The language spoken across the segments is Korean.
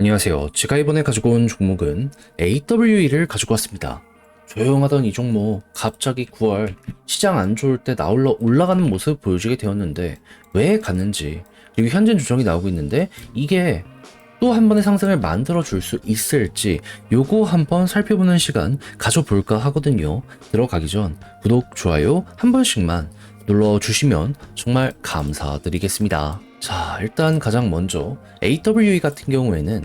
안녕하세요. 제가 이번에 가지고 온 종목은 AWE를 가지고 왔습니다. 조용하던 이 종목 갑자기 9월 시장 안 좋을 때 나올라 올라가는 모습 보여주게 되었는데 왜 갔는지 그리고 현재 조정이 나오고 있는데 이게 또 한 번의 상승을 만들어 줄 수 있을지 요거 한번 살펴보는 시간 가져볼까 하거든요. 들어가기 전 구독, 좋아요 한 번씩만 눌러 주시면 정말 감사드리겠습니다. 자, 일단 가장 먼저 AWE 같은 경우에는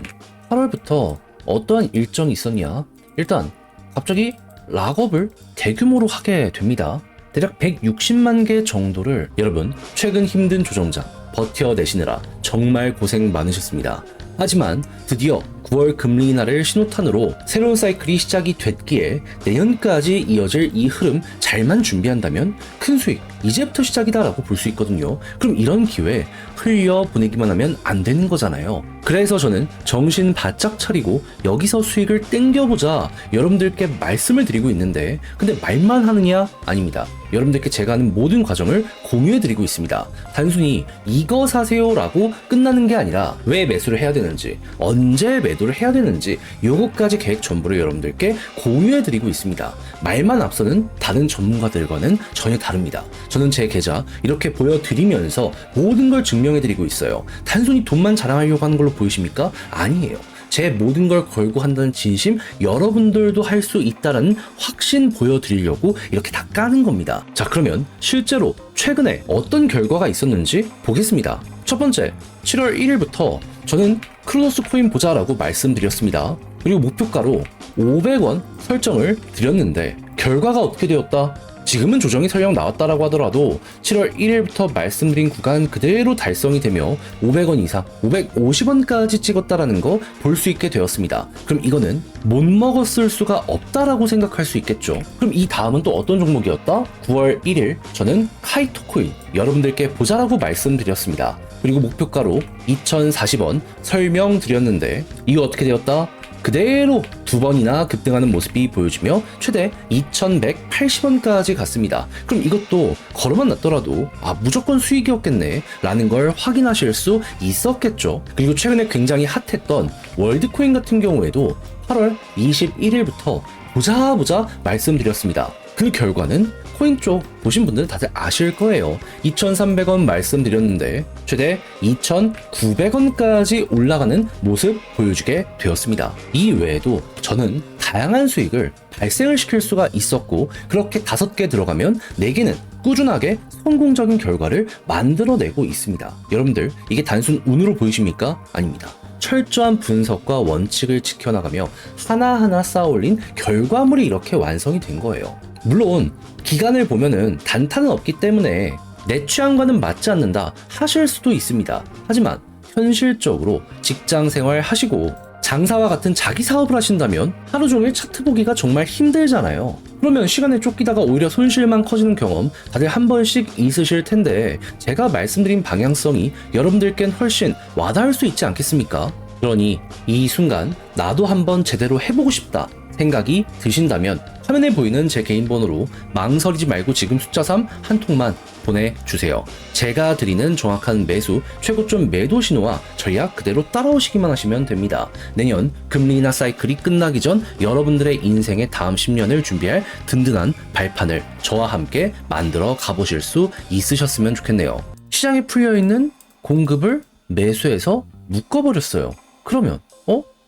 8월부터 어떠한 일정이 있었냐? 일단 갑자기 락업을 대규모로 하게 됩니다. 대략 160만 개 정도를 여러분 최근 힘든 조정장 버텨내시느라 정말 고생 많으셨습니다. 하지만 드디어 9월 금리 인하를 신호탄으로 새로운 사이클이 시작이 됐기에 내년까지 이어질 이 흐름 잘만 준비한다면 큰 수익 이제부터 시작이다라고 볼 수 있거든요. 그럼 이런 기회 흘려 보내기만 하면 안 되는 거잖아요. 그래서 저는 정신 바짝 차리고 여기서 수익을 땡겨보자 여러분들께 말씀을 드리고 있는데 근데 말만 하느냐? 아닙니다. 여러분들께 제가 하는 모든 과정을 공유해 드리고 있습니다. 단순히 이거 사세요라고 끝나는 게 아니라 왜 매수를 해야 되는지, 언제 매 도를 해야 되는지 요것까지 계획 전부를 여러분들께 공유해 드리고 있습니다. 말만 앞서는 다른 전문가들과는 전혀 다릅니다. 저는 제 계좌 이렇게 보여드리면서 모든 걸 증명해 드리고 있어요. 단순히 돈만 자랑하려고 하는 걸로 보이십니까? 아니에요. 제 모든 걸 걸고 한다는 진심 여러분들도 할 수 있다라는 확신 보여드리려고 이렇게 다 까는 겁니다. 자 그러면 실제로 최근에 어떤 결과가 있었는지 보겠습니다. 첫 번째 7월 1일부터 저는 크로노스 코인 보자라고 말씀드렸습니다. 그리고 목표가로 500원 설정을 드렸는데 결과가 어떻게 되었다? 지금은 조정이 설령 나왔다라고 하더라도 7월 1일부터 말씀드린 구간 그대로 달성이 되며 500원 이상, 550원까지 찍었다라는 거 볼 수 있게 되었습니다. 그럼 이거는 못 먹었을 수가 없다라고 생각할 수 있겠죠. 그럼 이 다음은 또 어떤 종목이었다? 9월 1일 저는 카이토 코인 여러분들께 보자라고 말씀드렸습니다. 그리고 목표가로 2,040원 설명드렸는데 이거 어떻게 되었다? 그대로 두 번이나 급등하는 모습이 보여지며 최대 2,180원까지 갔습니다. 그럼 이것도 걸어만 놨더라도 아 무조건 수익이었겠네 라는 걸 확인하실 수 있었겠죠. 그리고 최근에 굉장히 핫했던 월드코인 같은 경우에도 8월 21일부터 보자 보자 말씀드렸습니다. 그 결과는 코인 쪽 보신 분들은 다들 아실 거예요. 2,300원 말씀드렸는데 최대 2,900원까지 올라가는 모습 보여주게 되었습니다. 이 외에도 저는 다양한 수익을 발생을 시킬 수가 있었고 그렇게 다섯 개 들어가면 네 개는 꾸준하게 성공적인 결과를 만들어내고 있습니다. 여러분들 이게 단순 운으로 보이십니까? 아닙니다. 철저한 분석과 원칙을 지켜나가며 하나하나 쌓아올린 결과물이 이렇게 완성이 된 거예요. 물론 기간을 보면은 단타는 없기 때문에 내 취향과는 맞지 않는다 하실 수도 있습니다. 하지만 현실적으로 직장 생활 하시고 장사와 같은 자기 사업을 하신다면 하루 종일 차트 보기가 정말 힘들잖아요. 그러면 시간에 쫓기다가 오히려 손실만 커지는 경험 다들 한 번씩 있으실 텐데 제가 말씀드린 방향성이 여러분들께는 훨씬 와닿을 수 있지 않겠습니까? 그러니 이 순간 나도 한번 제대로 해보고 싶다 생각이 드신다면 화면에 보이는 제 개인 번호로 망설이지 말고 지금 숫자 3 한 통만 보내주세요. 제가 드리는 정확한 매수, 최고점 매도 신호와 전략 그대로 따라오시기만 하시면 됩니다. 내년 금리 인하 사이클이 끝나기 전 여러분들의 인생의 다음 10년을 준비할 든든한 발판을 저와 함께 만들어 가보실 수 있으셨으면 좋겠네요. 시장에 풀려있는 공급을 매수해서 묶어버렸어요. 그러면 어?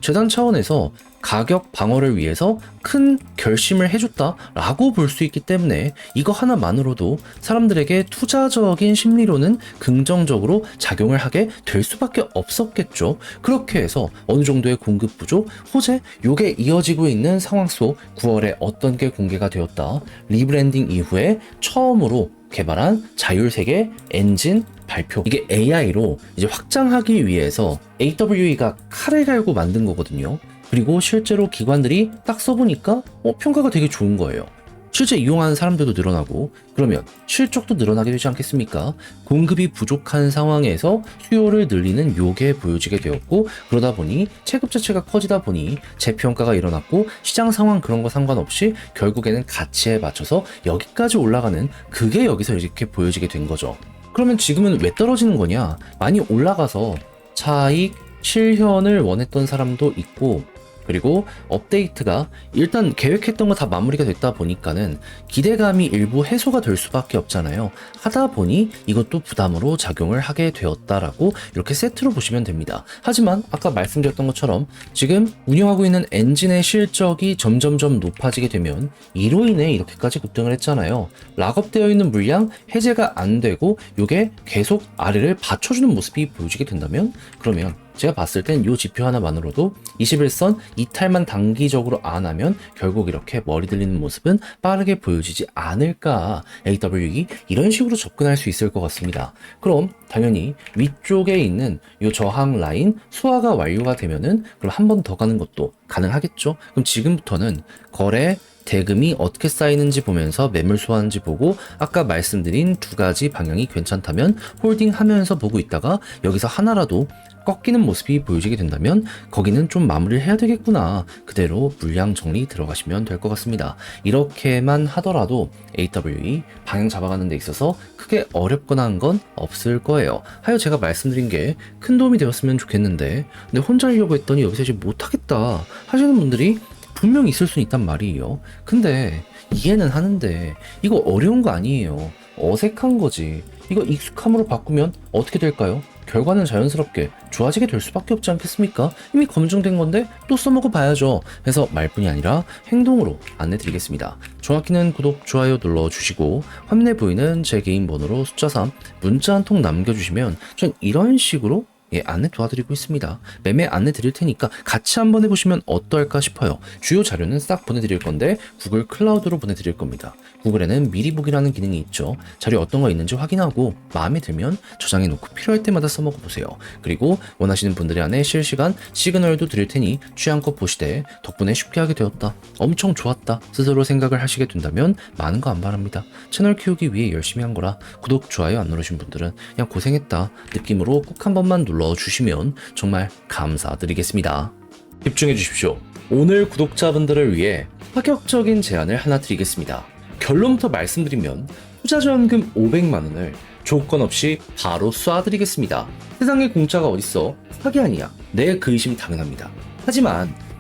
재단 차원에서 가격 방어를 위해서 큰 결심을 해줬다라고 볼 수 있기 때문에 이거 하나만으로도 사람들에게 투자적인 심리로는 긍정적으로 작용을 하게 될 수밖에 없었겠죠. 그렇게 해서 어느 정도의 공급 부족, 호재, 요게 이어지고 있는 상황 속 9월에 어떤 게 공개가 되었다. 리브랜딩 이후에 처음으로 개발한 자율세계 엔진 발표. 이게 AI로 이제 확장하기 위해서 AWE가 칼을 갈고 만든 거거든요. 그리고 실제로 기관들이 딱 써보니까 어, 평가가 되게 좋은 거예요. 실제 이용하는 사람들도 늘어나고 그러면 실적도 늘어나게 되지 않겠습니까? 공급이 부족한 상황에서 수요를 늘리는 요게 보여지게 되었고 그러다 보니 체급 자체가 커지다 보니 재평가가 일어났고 시장 상황 그런 거 상관없이 결국에는 가치에 맞춰서 여기까지 올라가는 그게 여기서 이렇게 보여지게 된 거죠. 그러면 지금은 왜 떨어지는 거냐? 많이 올라가서 차익 실현을 원했던 사람도 있고 그리고 업데이트가 일단 계획했던 거 다 마무리가 됐다 보니까는 기대감이 일부 해소가 될 수밖에 없잖아요. 하다 보니 이것도 부담으로 작용을 하게 되었다라고 이렇게 세트로 보시면 됩니다. 하지만 아까 말씀드렸던 것처럼 지금 운영하고 있는 엔진의 실적이 점점점 높아지게 되면 이로 인해 이렇게까지 급등을 했잖아요. 락업되어 있는 물량 해제가 안 되고 이게 계속 아래를 받쳐주는 모습이 보여지게 된다면 그러면 제가 봤을 땐 이 지표 하나만으로도 21선 이탈만 단기적으로 안 하면 결국 이렇게 머리 들리는 모습은 빠르게 보여지지 않을까 AWE 이런 식으로 접근할 수 있을 것 같습니다. 그럼 당연히 위쪽에 있는 이 저항 라인 소화가 완료가 되면은 그럼 한 번 더 가는 것도 가능하겠죠. 그럼 지금부터는 거래 대금이 어떻게 쌓이는지 보면서 매물 소화하는지 보고 아까 말씀드린 두 가지 방향이 괜찮다면 홀딩 하면서 보고 있다가 여기서 하나라도 꺾이는 모습이 보여지게 된다면 거기는 좀 마무리를 해야 되겠구나. 그대로 물량 정리 들어가시면 될 것 같습니다. 이렇게만 하더라도 AWE 방향 잡아가는 데 있어서 크게 어렵거나 한 건 없을 거예요. 하여 제가 말씀드린 게 큰 도움이 되었으면 좋겠는데 근데 혼자 하려고 했더니 여기서 이제 못하겠다 하시는 분들이 분명히 있을 수 있단 말이에요. 근데 이해는 하는데 이거 어려운 거 아니에요. 어색한 거지. 이거 익숙함으로 바꾸면 어떻게 될까요? 결과는 자연스럽게 좋아지게 될 수밖에 없지 않겠습니까? 이미 검증된 건데 또 써먹어 봐야죠. 해서 말뿐이 아니라 행동으로 안내 드리겠습니다. 정확히는 구독, 좋아요 눌러주시고 화면에 보이는 제 개인 번호로 숫자 3 문자 한 통 남겨주시면 전 이런 식으로 예, 안내 도와드리고 있습니다. 매매 안내 드릴 테니까 같이 한번 해보시면 어떨까 싶어요. 주요 자료는 싹 보내드릴 건데 구글 클라우드로 보내드릴 겁니다. 구글에는 미리 보기라는 기능이 있죠. 자료 어떤 거 있는지 확인하고 마음에 들면 저장해 놓고 필요할 때마다 써먹어 보세요. 그리고 원하시는 분들의 안에 실시간 시그널도 드릴 테니 취향껏 보시되 덕분에 쉽게 하게 되었다. 엄청 좋았다. 스스로 생각을 하시게 된다면 많은 거 안 바랍니다. 채널 키우기 위해 열심히 한 거라 구독, 좋아요 안 누르신 분들은 그냥 고생했다 느낌으로 꼭 한 번만 눌러 주시면 정말 감사드리겠습니다. 집중해 주십시오. 오늘 구독자분들을 위해 파격적인 제안을 하나 드리겠습니다. 결론부터 말씀드리면 투자전금 500만 원을 조건 없이 바로 쏴드리겠습니다. 세상에 공짜가 어딨어? 사기 아니야. 네, 그 의심 당연합니다. 하지만